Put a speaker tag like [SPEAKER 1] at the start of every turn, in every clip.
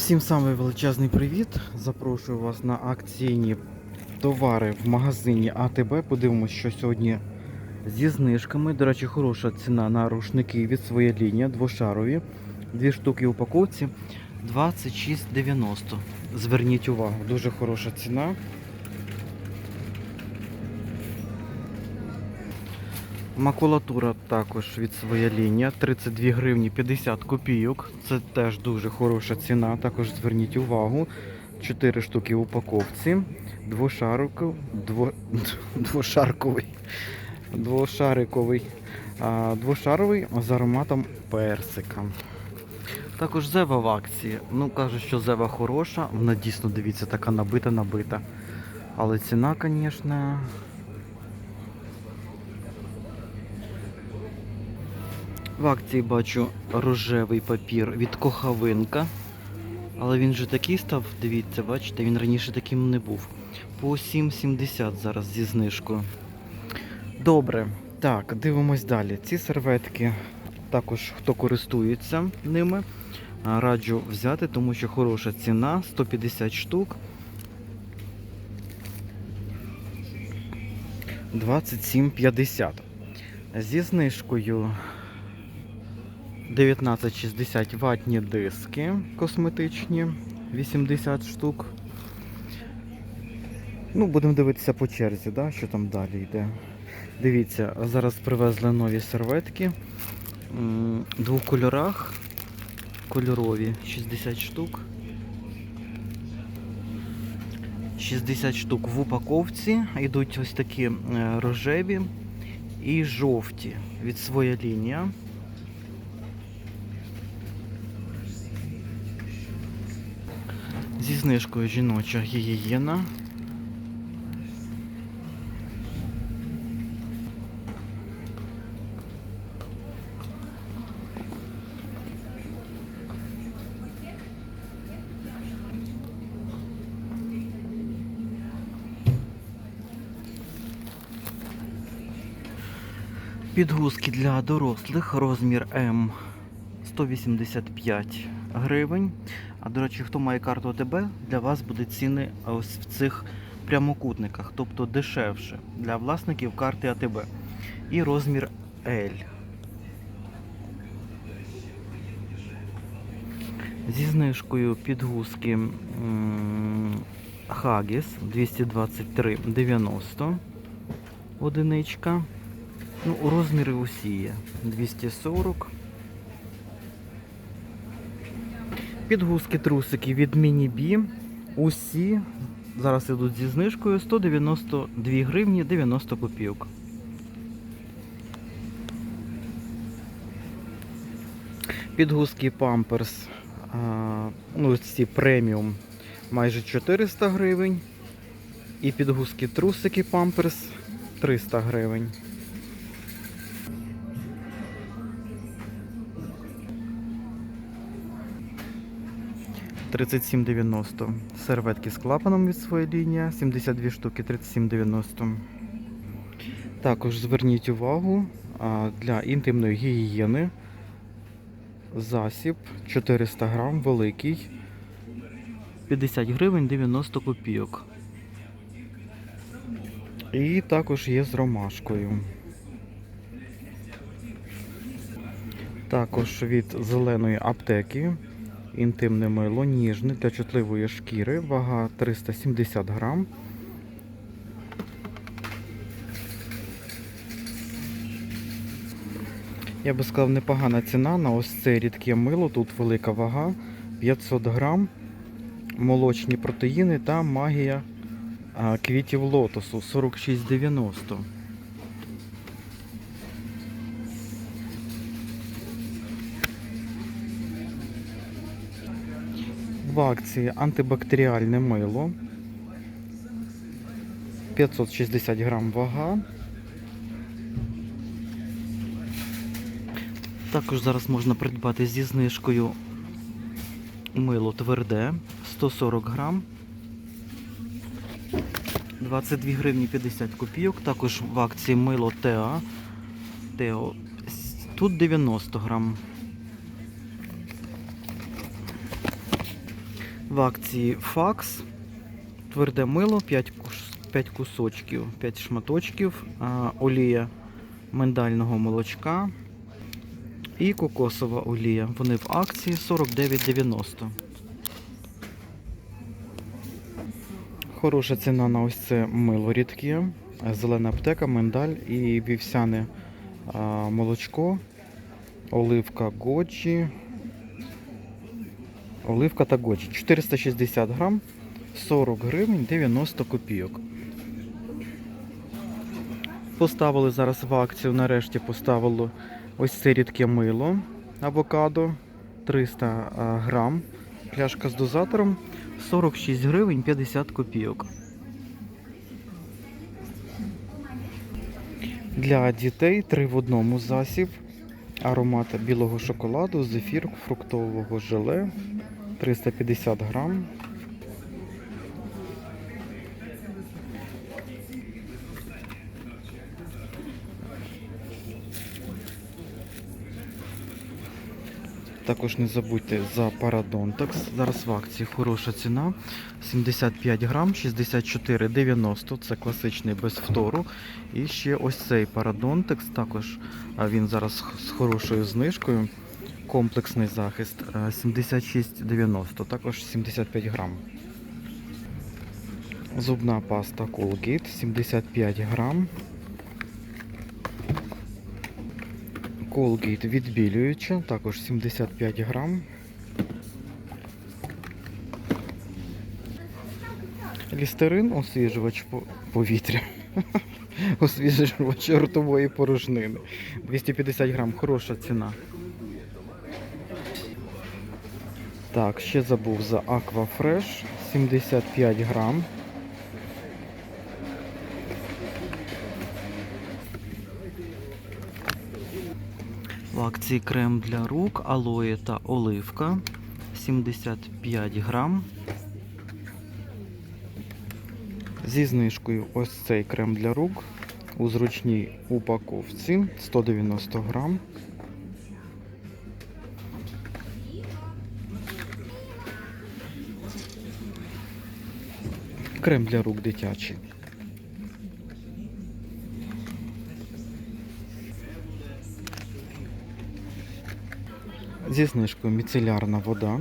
[SPEAKER 1] Всім самий величезний привіт. Запрошую вас на акційні товари в магазині АТБ. Подивимось, що сьогодні зі знижками. До речі, хороша ціна на рушники від своєї лінії, двошарові. Дві штуки в упаковці 26,90. Зверніть увагу, дуже хороша ціна. Макулатура також від своя лінія 32 гривні 50 копійок. Це теж дуже хороша ціна. Також зверніть увагу. 4 штуки в упаковці. Двошариковий, дво, двошарковий, двошариковий, а, двошаровий з ароматом персика. Також зева в акції. Ну, кажуть, що зева хороша. Вона дійсно, дивіться, така набита-набита. Але ціна, звісно, В акції бачу рожевий папір від кохавинка. Але він же такий став, дивіться, бачите, він раніше таким не був. По 7,70 зараз зі знижкою. Добре, так, дивимось далі. Ці серветки також хто користується ними. Раджу взяти, тому що хороша ціна 150 штук. 27,50. Зі знижкою 1960 ватні диски косметичні, 80 штук. Ну, будемо дивитися по черзі, да, що там далі йде. Дивіться, зараз привезли нові серветки. В двох кольорах. Кольорові 60 штук. 60 штук в упаковці. Йдуть ось такі е, рожеві і жовті від своя лінія. Зі знижкою жіноча гігієна. Підгузки для дорослих, розмір М 185 гривень. А до речі, хто має карту АТБ, для вас буде ціни ось в цих прямокутниках, тобто дешевше для власників карти АТБ. І розмір L. Зі знижкою підгузки Хагіс 223,90 одиничка. Ну, розміри усі є. 240. Підгузки трусики від Міні-Бі. Усі зараз ідуть зі знижкою 192 гривні 90 копійок. Підгузки а, ну ці преміум майже 400 гривень. І підгузки трусики Pampers 300 гривень. 37,90. Серветки з клапаном від своєї лінії. 72 штуки 37,90. Також зверніть увагу для інтимної гігієни. Засіб 400 грам, великий. 50 гривень 90 копійок. І також є з ромашкою. Також від зеленої аптеки. Інтимне мило, ніжне для чутливої шкіри, вага 370 грам. Я би сказав, непогана ціна на ось це рідке мило. Тут велика вага, 500 грам, молочні протеїни та магія квітів лотосу 46,90. В акції антибактеріальне мило. 560 грам вага. Також зараз можна придбати зі знижкою мило тверде 140 грам. 22 гривні 50 копійок. Також в акції мило Теа. Тут 90 грам. В акції факс. Тверде мило 5, 5 кусочків, 5 шматочків, олія миндального молочка і кокосова олія. Вони в акції 49,90. Хороша ціна на ось це мило рідке, зелена аптека, миндаль і вівсяне молочко, оливка годжі. Оливка та годжі. 460 грам, 40 гривень 90 копійок. Поставили зараз в акцію, нарешті поставили ось це рідке мило авокадо 300 грам. Пляшка з дозатором 46 гривень 50 копійок. Для дітей три в одному засіб. Аромат білого шоколаду, зефір фруктового желе 350 грам. Також не забудьте за Парадонтекс. Зараз в акції хороша ціна. 75 грам, 64,90. Це класичний без фтору. І ще ось цей Парадонтекс. Також він зараз з хорошою знижкою. Комплексний захист е, 76,90, також 75 грам. Зубна паста Colgate 75 грам. Colgate відбілююча, також 75 грам. Лістерин освіжувач повітря. Освіжувач ротової порожнини. 250 грам, хороша ціна. Так, ще забув за Aquafresh 75 грам. В акції крем для рук, алоє та оливка 75 грам. Зі знижкою ось цей крем для рук у зручній упаковці 190 грам. Крем для рук дитячий. Зі знижкою міцелярна вода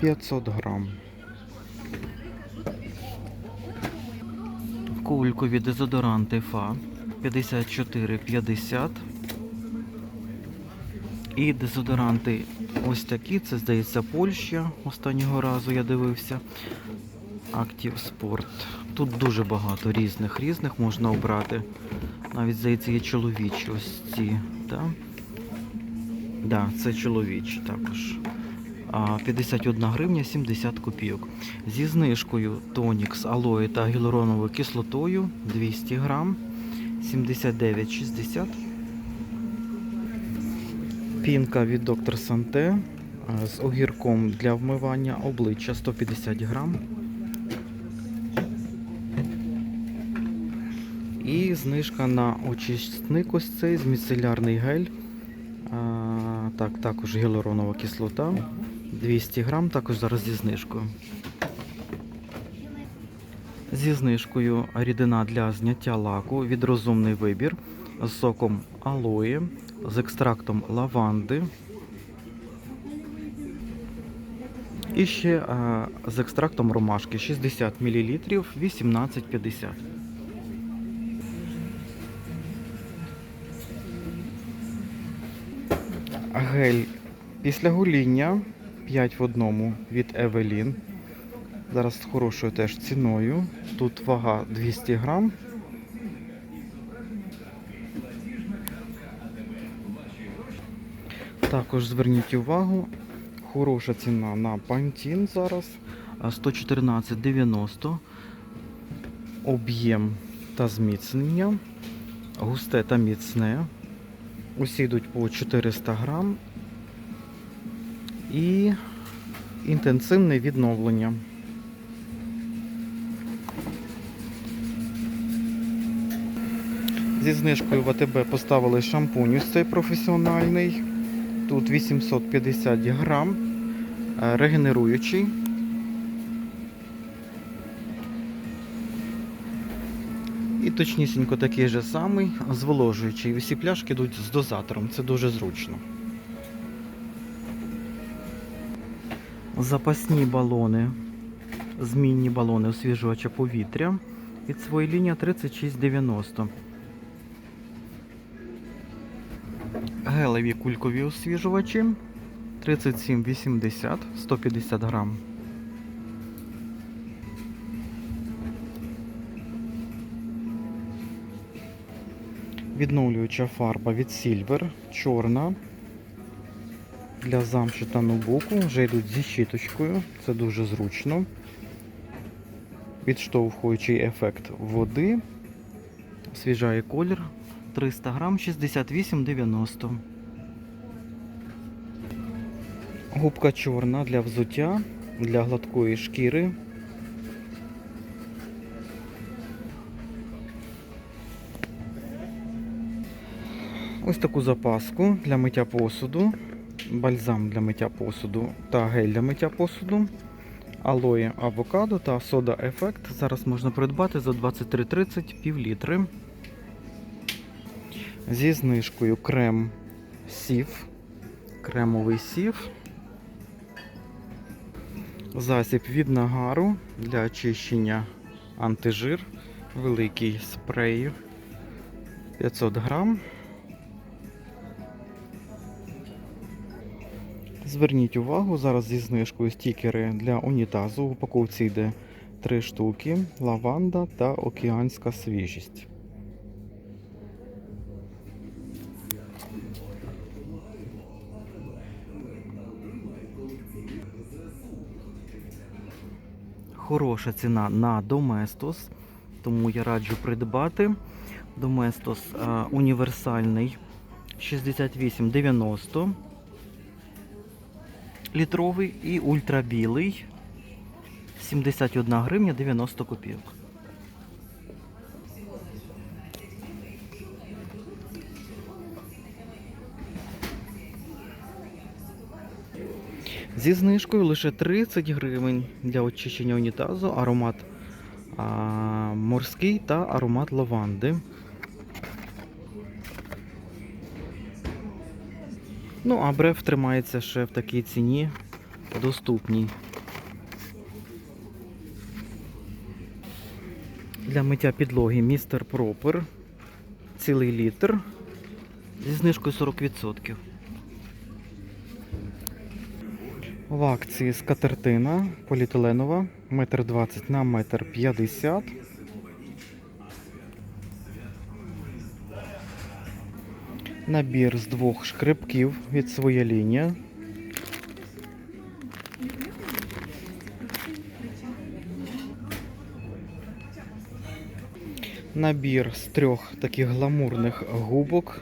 [SPEAKER 1] 500 грам. Кулькові дезодоранти ФА 54,50. І дезодоранти ось такі, це здається Польща. Останнього разу я дивився. Active Sport. Тут дуже багато різних різних можна обрати. Навіть здається, є чоловічі ось ці. Так, да, це чоловічі також. 51 гривня 70 копійок. Зі знижкою Тонікс, алої та гіалуроновою кислотою 200 грам 79,60. Пінка від доктор Санте з огірком для вмивання обличчя 150 грам. І знижка на очисник ось цей з міцелярний гель. А, так, також гіалуронова кислота. 200 грам, також зараз зі знижкою. Зі знижкою рідина для зняття лаку від розумний вибір з соком алої, з екстрактом лаванди. І ще а, з екстрактом ромашки 60 мл 18,50. Гель після гоління 5 в одному від Евелін. Зараз з хорошою теж ціною. Тут вага 200 грам. Також зверніть увагу, хороша ціна на пантін зараз а, 114,90. Об'єм та зміцнення. Густе та міцне. Усі йдуть по 400 грам. І інтенсивне відновлення. Зі знижкою в АТБ поставили шампунь ось цей професіональний. Тут 850 грам, Е, Регенеруючий. І точнісінько такий же самий, зволожуючий. Усі пляшки йдуть з дозатором, це дуже зручно. Запасні балони, змінні балони освіжувача повітря від своєї лінії 3690. Гелеві кулькові освіжувачі 3780 150 грам. Відновлююча фарба від Silver, чорна. Для замшу та нубуку вже йдуть зі щіточкою, це дуже зручно. Відштовхуючий ефект води. Освіжає колір 300 грам 68,90. Губка чорна для взуття, для гладкої шкіри. Ось таку запаску для миття посуду, бальзам для миття посуду та гель для миття посуду, алоє авокадо та сода ефект. Зараз можна придбати за 23,30 пів літри. Зі знижкою крем сів, кремовий сів, засіб від нагару для очищення антижир, великий спрей 500 грам. Зверніть увагу, зараз зі знижкою стікери для унітазу. В упаковці йде 3 штуки, лаванда та океанська свіжість. Хороша ціна на Доместос, тому я раджу придбати. Доместос а, універсальний 68,90 літровий і ультрабілий 71 гривня 90 копійок. Зі знижкою лише 30 гривень для очищення унітазу, аромат а, морський та аромат лаванди. Ну, а бреф тримається ще в такій ціні доступній. Для миття підлоги містер Пропер. Цілий літр зі знижкою 40%. В акції скатертина поліетиленова 1,20 на 1,50 м. Набір з двох шкребків від своя лінія. Набір з трьох таких гламурних губок.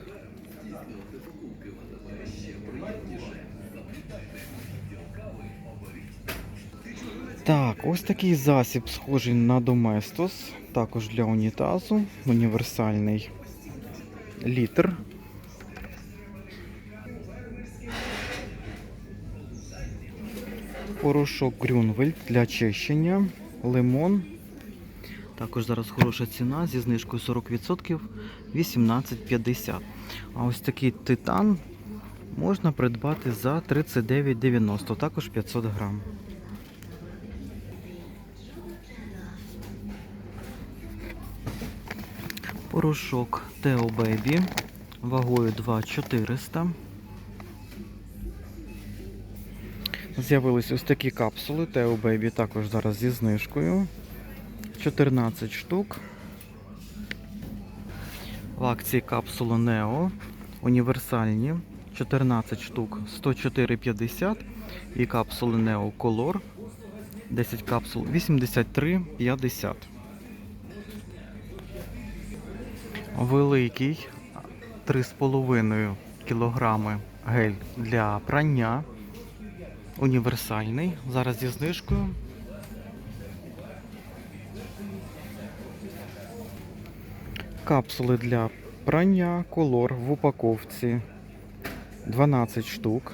[SPEAKER 1] Ось такий засіб схожий на Доместос, також для унітазу, універсальний літр. Порошок Грюнвельд для очищення, лимон. Також зараз хороша ціна зі знижкою 40% 18,50. А ось такий титан можна придбати за 39,90, також 500 грам. Порошок Тео Бейбі вагою 2,400. З'явились ось такі капсули Тео Бейбі також зараз зі знижкою. 14 штук. В акції капсули Нео. Універсальні. 14 штук 104,50 і капсули Neo Color 10 капсул 83,50. Великий 3,5 кілограми гель для прання. Універсальний. Зараз зі знижкою. Капсули для прання колор в упаковці 12 штук.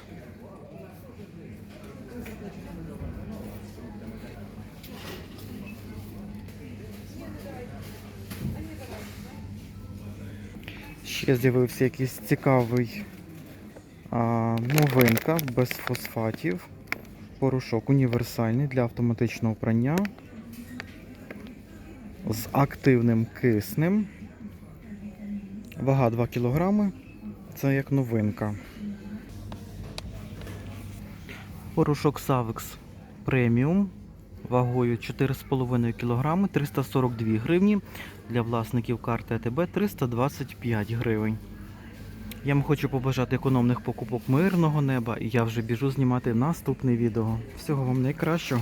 [SPEAKER 1] Ще з'явився якийсь цікавий а, новинка без фосфатів. Порошок універсальний для автоматичного прання з активним киснем. Вага 2 кг. Це як новинка. Порошок Savix преміум вагою 4,5 кг 342 гривні. Для власників карти АТБ 325 гривень. Я вам хочу побажати економних покупок мирного неба і я вже біжу знімати наступне відео. Всього вам найкращого.